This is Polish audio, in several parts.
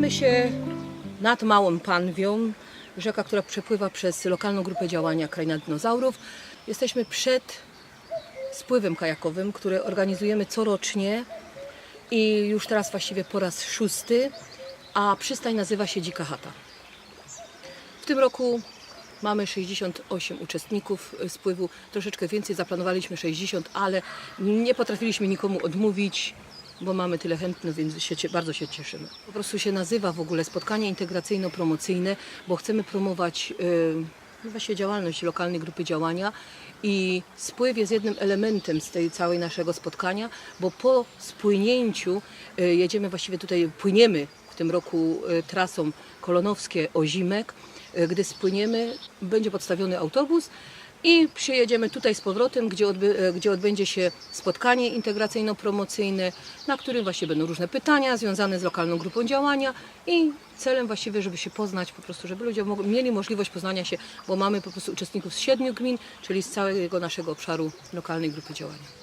Znajdujemy się nad Małą Panwią, rzeka, która przepływa przez lokalną grupę działania Kraina Dinozaurów. Jesteśmy przed spływem kajakowym, który organizujemy corocznie i już teraz właściwie po raz szósty, a przystań nazywa się Dzika Chata. W tym roku mamy 68 uczestników spływu, troszeczkę więcej, zaplanowaliśmy 60, ale nie potrafiliśmy nikomu odmówić, bo mamy tyle chętnych, więc się, bardzo się cieszymy. Po prostu się nazywa w ogóle spotkanie integracyjno-promocyjne, bo chcemy promować y, no właśnie działalność lokalnej grupy działania i spływ jest jednym elementem z tej całej naszego spotkania, bo po spłynięciu y, jedziemy właściwie tutaj, płyniemy w tym roku y, trasą Kolonowskie-Ozimek. Y, Gdy spłyniemy, będzie podstawiony autobus i przyjedziemy tutaj z powrotem, gdzie, odby, e, gdzie odbędzie się spotkanie integracyjno-promocyjne, na którym właśnie będą różne pytania związane z lokalną grupą działania i celem właściwie, żeby się poznać, po prostu, żeby ludzie mieli możliwość poznania się, bo mamy po prostu uczestników z siedmiu gmin, czyli z całego naszego obszaru lokalnej grupy działania.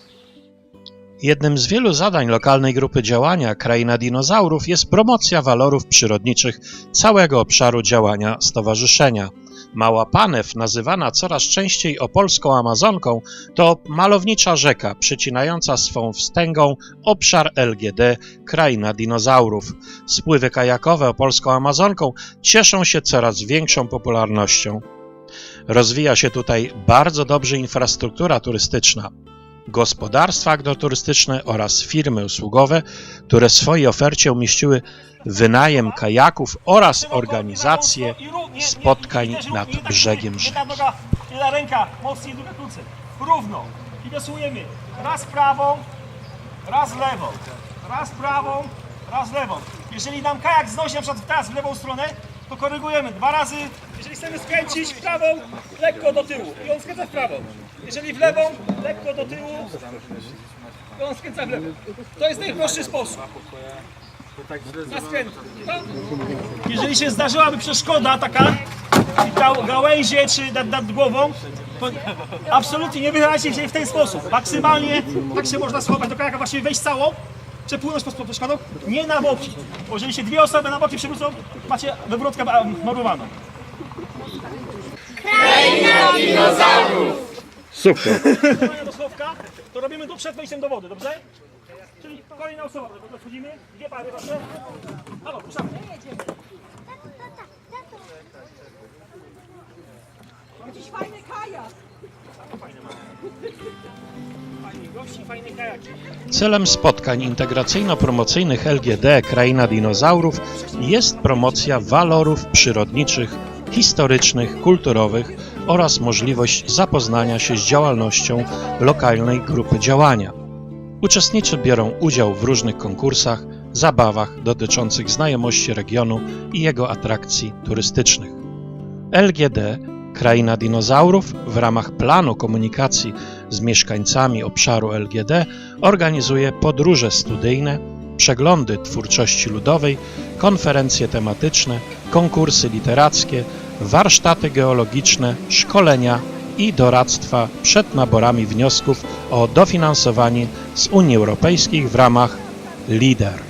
Jednym z wielu zadań lokalnej grupy działania Kraina Dinozaurów jest promocja walorów przyrodniczych całego obszaru działania stowarzyszenia. Mała Panew, nazywana coraz częściej opolską Amazonką, to malownicza rzeka przecinająca swą wstęgą obszar LGD Kraina Dinozaurów. Spływy kajakowe opolską Amazonką cieszą się coraz większą popularnością. Rozwija się tutaj bardzo dobrze infrastruktura turystyczna gospodarstwa agroturystyczne oraz firmy usługowe, które w swojej ofercie umieściły wynajem kajaków oraz organizację spotkań nad brzegiem rzeki. Jedna ręka, mocniej druga krócej. Równo. I wiosłujemy. Raz prawą, raz lewą. Raz prawą, raz lewą. Jeżeli nam kajak znosi na przykład w lewą stronę, to korygujemy dwa razy. Jeżeli chcemy skręcić w prawą, lekko do tyłu. I on skręca w prawą. Jeżeli w lewą, lekko do tyłu. I on skręca w lewo. To jest najprostszy sposób. Na skręt. Jeżeli się zdarzyłaby przeszkoda taka, i gał- gałęzie czy nad, nad głową, to absolutnie nie wychylajcie się w ten sposób. Maksymalnie tak się można schować do kajaka, właściwie wejść cało, przepłynąć pod przeszkodą, nie na boki. Bo jeżeli się dwie osoby na boki przewrócą, macie wywrotkę morowaną. Super. Do schowka, to robimy to przed wejściem do wody, dobrze? Czyli kolejna osoba, to wchodzimy, dwie pary wasze. Halo, puszczamy. Jakiś fajny kajak. Fajni gości, fajne kajaki. Celem spotkań integracyjno-promocyjnych LGD Kraina Dinozaurów jest promocja walorów przyrodniczych, historycznych, kulturowych oraz możliwość zapoznania się z działalnością lokalnej grupy działania. Uczestnicy biorą udział w różnych konkursach, zabawach dotyczących znajomości regionu i jego atrakcji turystycznych. LGD Kraina Dinozaurów w ramach planu komunikacji z mieszkańcami obszaru LGD organizuje podróże studyjne, przeglądy twórczości ludowej, konferencje tematyczne, konkursy literackie, warsztaty geologiczne, szkolenia i doradztwa przed naborami wniosków o dofinansowanie z Unii Europejskiej w ramach LIDER.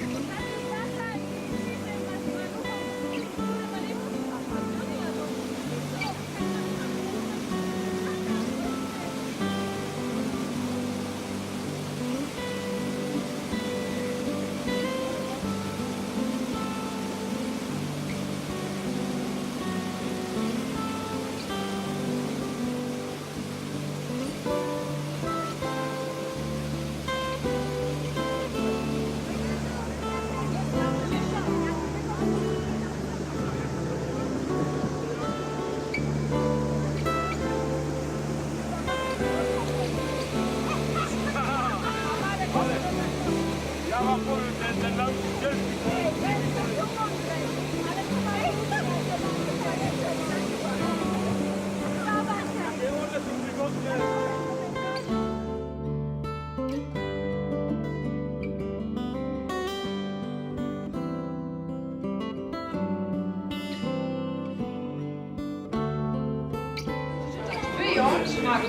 Yes, it's like,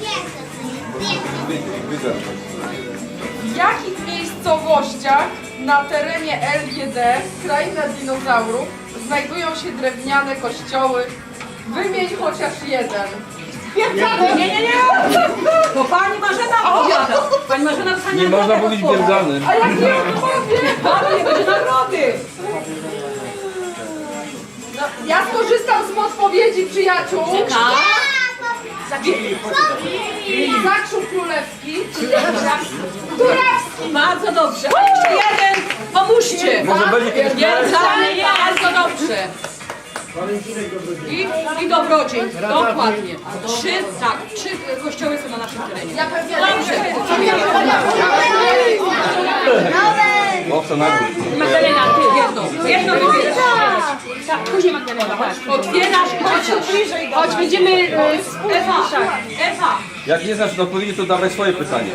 yes, it's like. W jakich miejscowościach Na terenie LGD, kraina dinozaurów, znajdują się drewniane kościoły. Wymień chociaż jeden. Nie, nie, nie! To pani Marzena odpowiada. Pani Marzena dostanie Nie można nagrodę słowa. wiedzanym. A jak nie odpowiem? Pani nie będzie nagrody. No, ja skorzystam z odpowiedzi przyjaciół. Zakrzuk królewski. Królewski. Bardzo dobrze. A jeszcze jeden. Pomóżcie. Może będzie kiedyś Jędzany, bardzo dobrze. I, I dobrodziej, dokładnie. Trzy, tak, trzy kościoły są na naszym terenie. Ja pewnie Dobrze. Owca na. Magdalena, ty jedną. Jedną wybierasz. Tak, później Magdalena, chodź. Otwierasz, chodź bliżej. Chodź, będziemy... e, Ewa, Ewa. Jak nie znasz odpowiedzi, to dawaj swoje pytanie.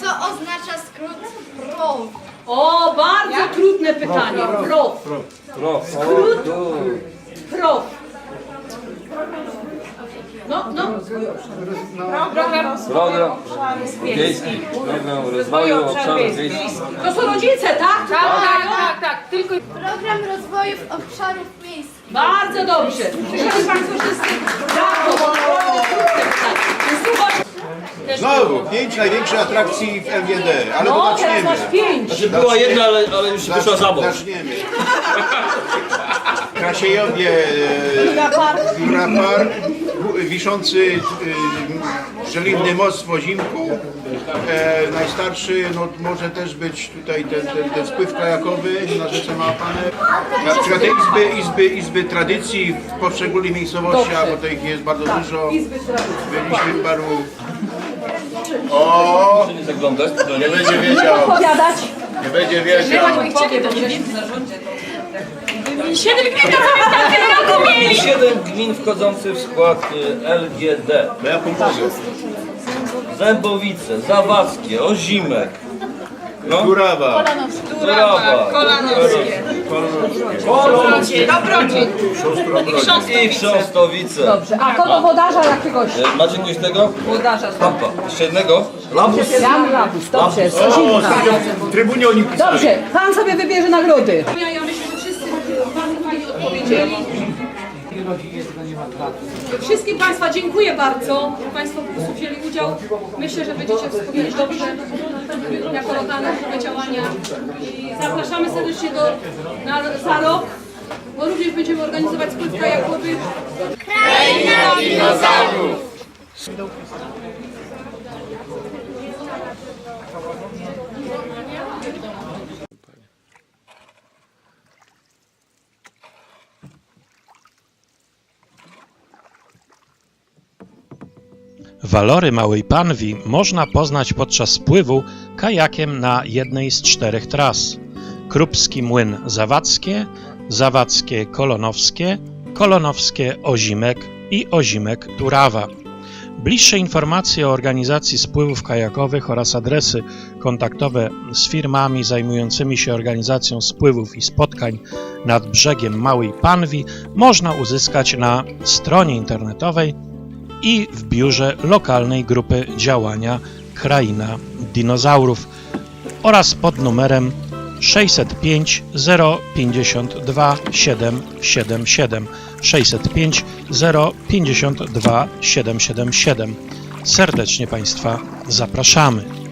Co oznacza skrót PRO? O, bardzo trudne pytanie. Prof. Pro. Prof. No, no. Program wiejski. Program rozwoju obszarów wiejskich. To są rodzice, tak? Tak, tak, tak, tak. Tylko Program rozwoju obszarów miejskich. bardzo dobrze. Słyszeli Państwo wszyscy? Brawo, Znowu, pięć największych atrakcji w LGD, ale No, to teraz zaczniemy. masz pięć. Była jedna, ale, ale już wyszła za bok. Zaczniemy. Krasiejowie, e, Jura Park, wiszący e, żeliwny most w Ozimku. E, najstarszy, no może też być tutaj ten, ten, ten spływ kajakowy na rzece Małapane. Na przykład te izby, izby, izby tradycji w poszczególnych miejscowościach, bo tych jest bardzo dużo. Byliśmy w paru... O, Nie zaglądać, to nie będzie wiedział, nie będzie wiedział. Zarządzie. Siedem gmin na tym roku mieli. Siedem gmin wchodzących w skład y, LGD. No ja pomogę. Zębowice, Zawadzkie, Ozimek. No, Kurawa. Turawa, Kolanowskie. Dobrodziej. i Chrząstowice. Dobrze, a kogo wodarza jakiegoś? E, Macie kogoś tego? Wodarza. Lampa. Jeszcze jednego? Labus. Jan Labus, dobrze, Sozinka. Trybunie Olimpijskiej. Dobrze, pan sobie wybierze nagrody. Ja, myślę, że wszyscy bardzo odpowiedzieli. Wszystkim Państwa dziękuję bardzo, że Państwo po prostu wzięli udział. Myślę, że będziecie wspominać dobrze jako lokalne grupy działania. I zapraszamy serdecznie do, na, za rok, bo również będziemy organizować spływ kajakowy. Walory Małej Panwi można poznać podczas spływu kajakiem na jednej z czterech tras. Krupski Młyn Zawadzkie, Zawadzkie Kolonowskie, Kolonowskie Ozimek i Ozimek Turawa. Bliższe informacje o organizacji spływów kajakowych oraz adresy kontaktowe z firmami zajmującymi się organizacją spływów i spotkań nad brzegiem Małej Panwi można uzyskać na stronie internetowej i w biurze lokalnej grupy działania Kraina Dinozaurów oraz pod numerem 605 052 777 605 052 777. Serdecznie Państwa zapraszamy.